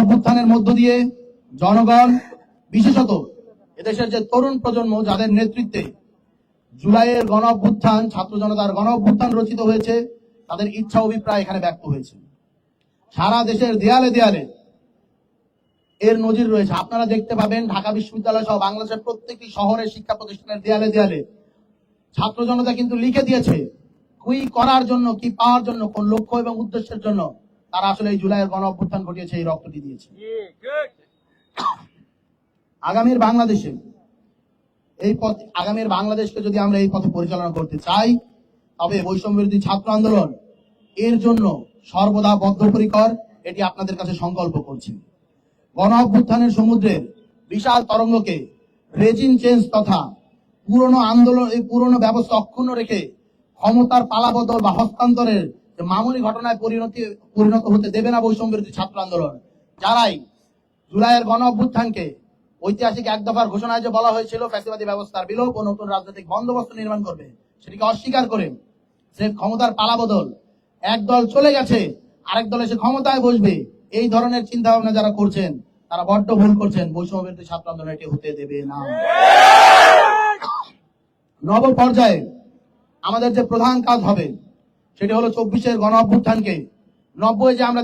অভ্যুত্থানের মধ্য দিয়ে জনগণ, বিশেষত এদেশের যে তরুণ প্রজন্ম, যাদের নেতৃত্বে জুলাইয়ের গণ অভ্যুত্থান, ছাত্র জনতার গণ অভ্যুত্থান রচিত হয়েছে, তাদের ইচ্ছা, অভিপ্রায় এখানে ব্যক্ত হয়েছে। সারা দেশের দেয়ালে দেয়ালে এর নজির রয়েছে। আপনারা দেখতে পাবেন, ঢাকা বিশ্ববিদ্যালয় সহ বাংলাদেশের প্রত্যেকটি শহরের শিক্ষা প্রতিষ্ঠানের দেয়ালে দেয়ালে ছাত্র জনতা কিন্তু লিখে দিয়েছে, কি করার জন্য, কি পাওয়ার জন্য, কোন লক্ষ্য এবং উদ্দেশ্যের জন্য তারা আসলে এই জুলাইয়ের গণ অভ্যুত্থান ঘটিয়েছে এই রক্তটি দিয়েছে। আগামীর বাংলাদেশে এই পথ আগামীর বাংলাদেশকে যদি আমরা এই পথে পরিচালনা করতে চাই তবে বৈষম্য বিরোধী ছাত্র আন্দোলন এর জন্য সর্বদা বদ্ধপরিকর এটি আপনাদের কাছে সংকল্প করছি। গণ অভ্যুত্থানের সমুদ্রের বিশাল তরঙ্গকে রেজিন চেঞ্জ তথা পুরনো আন্দোলন এই পুরনো ব্যবস্থা অক্ষুণ্ণ রেখে ক্ষমতার পালাবদল বা হস্তান্তরের মামুলি ঘটনায় পরিণতি, পরিণত হতে দেবে না বৈষম্য বিরোধী ছাত্র আন্দোলন। যারাই জুলাইয়ের গণ অভ্যুত্থানকে ঐতিহাসিক এক দফার ঘোষণায় যে বলা হয়েছিল, ফ্যাসিবাদী ব্যবস্থার বিলোপ ও নতুন রাজনৈতিক বন্দোবস্ত নির্মাণ করবে, সেটিকে অস্বীকার করে সে ক্ষমতার পালাবদল এক দল চলে গেছে, আরেক দল এসে ক্ষমতায় বসবে। এই ধরনের চিন্তা ভাবনা যারা করছেন, তারা বড্ড ভুল করছেন। বৈষম্য বিরোধী ছাত্র আন্দোলন এটি হতে দেবে না। নব পর্যায়ে আমাদের যে প্রধান কাজ হবে সেটি হলো চব্বিশের গণ অভ্যুত্থানকে নব্বই যে আমরা